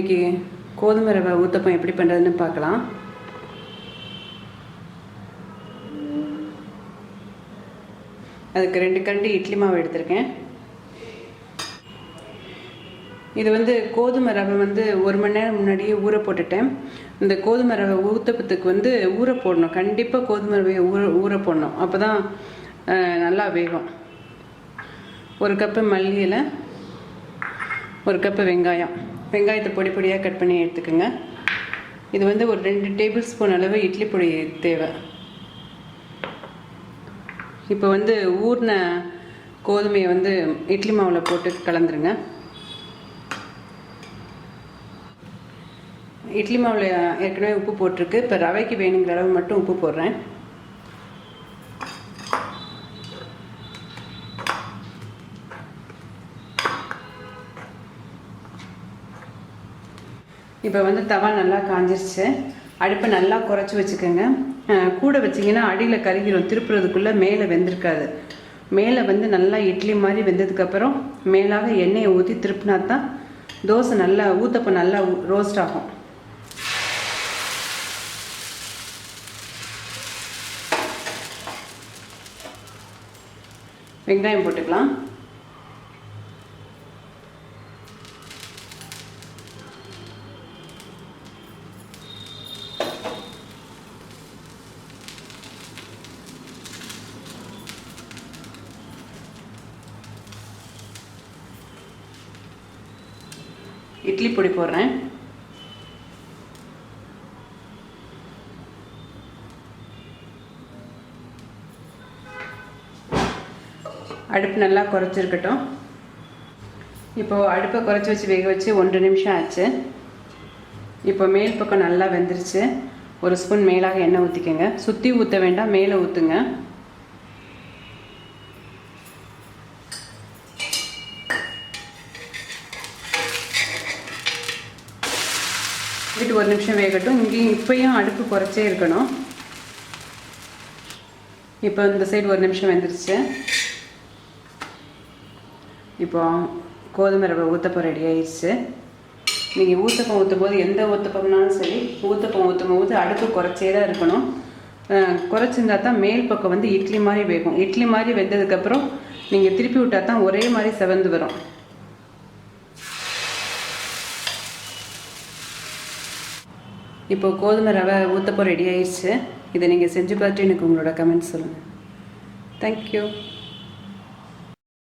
இன்றைக்கி கோதுமை ரவை ஊத்தப்பம் எப்படி பண்ணுறதுன்னு பார்க்கலாம். அதுக்கு ரெண்டு கண்டு இட்லி மாவு எடுத்திருக்கேன். இது வந்து கோதுமை ரவை வந்து ஒரு மணி நேரம் முன்னாடியே ஊற போட்டுட்டேன். இந்த கோதுமை ரவை ஊத்தப்பத்துக்கு வந்து ஊற போடணும். கண்டிப்பாக கோதுமை ரவையை ஊற ஊற போடணும். அப்போ தான் நல்லா வேகும். ஒரு கப்பு மல்லி இலை ஒரு கப்பு வெங்காயம். வெங்காயத்தை பொடி பொடியாக கட் பண்ணி எடுத்துக்கோங்க. இது வந்து ஒரு ரெண்டு டேபிள் ஸ்பூன் அளவு இட்லி பொடி தேவை. இப்போ வந்து ஊறின கோதுமையை வந்து இட்லி மாவில் போட்டு கலந்துருங்க. இட்லி மாவில் ஏற்கனவே உப்பு போட்டிருக்கு. இப்போ ரவைக்கு வேணுங்கிற அளவு மட்டும் உப்பு போடுறேன். இப்போ வந்து தவா நல்லா காஞ்சிருச்சு. அடுப்பை நல்லா குறைச்சி வச்சுக்கோங்க. கூட வச்சிங்கன்னா அடியில் கருகிடும் திருப்புறதுக்குள்ளே மேலே வெந்திருக்காது. மேலே வந்து நல்லா இட்லி மாதிரி வெந்ததுக்கப்புறம் மேலாக எண்ணெயை ஊற்றி திருப்பினா தான் தோசை நல்லா ஊற்றப்போ நல்லா ரோஸ்ட் ஆகும். வெங்காயம் போட்டுக்கலாம். இட்லி பொடி போடுறேன். அடுப்பு நல்லா குறைச்சிருக்கட்டும். இப்போது அடுப்பை குறைச்சி வச்சு வேக வச்சு ஒன்றரை நிமிஷம் ஆச்சு. இப்போ மேல் பக்கம் நல்லா வெந்துருச்சு. ஒரு ஸ்பூன் மேலாக எண்ணெய் ஊற்றிக்கோங்க சுற்றி ஊற்ற வேண்டாம் மேலே ஊற்றுங்க விட்டு ஒரு நிமிஷம் வேகட்டும். இங்கேயும் இப்போயும் அடுப்பு குறைச்சே இருக்கணும். இப்போ இந்த சைடு ஒரு நிமிஷம் வெந்துருச்சு. இப்போ கோதுமை ரவை ஊற்றப்போ ரெடி ஆயிடுச்சு நீங்கள் ஊத்தப்பம் ஊற்றும் போது எந்த ஊத்தப்பம்னாலும் சரி ஊத்தப்பம் ஊற்றும் போது அடுப்பு குறைச்சே தான் இருக்கணும். குறைச்சிருந்தா தான் மேல் பக்கம் வந்து இட்லி மாதிரி வேகும். இட்லி மாதிரி வெந்ததுக்கப்புறம் நீங்கள் திருப்பி விட்டா தான் ஒரே மாதிரி செவந்து வரும். இப்போது கோதுமை ரவை ஊற்றப்போ ரெடி ஆயிடுச்சு. இதை நீங்கள் செஞ்சு பார்த்துட்டு எனக்கு உங்களோட கமெண்ட்ஸ் சொல்லுங்கள் தேங்க்யூ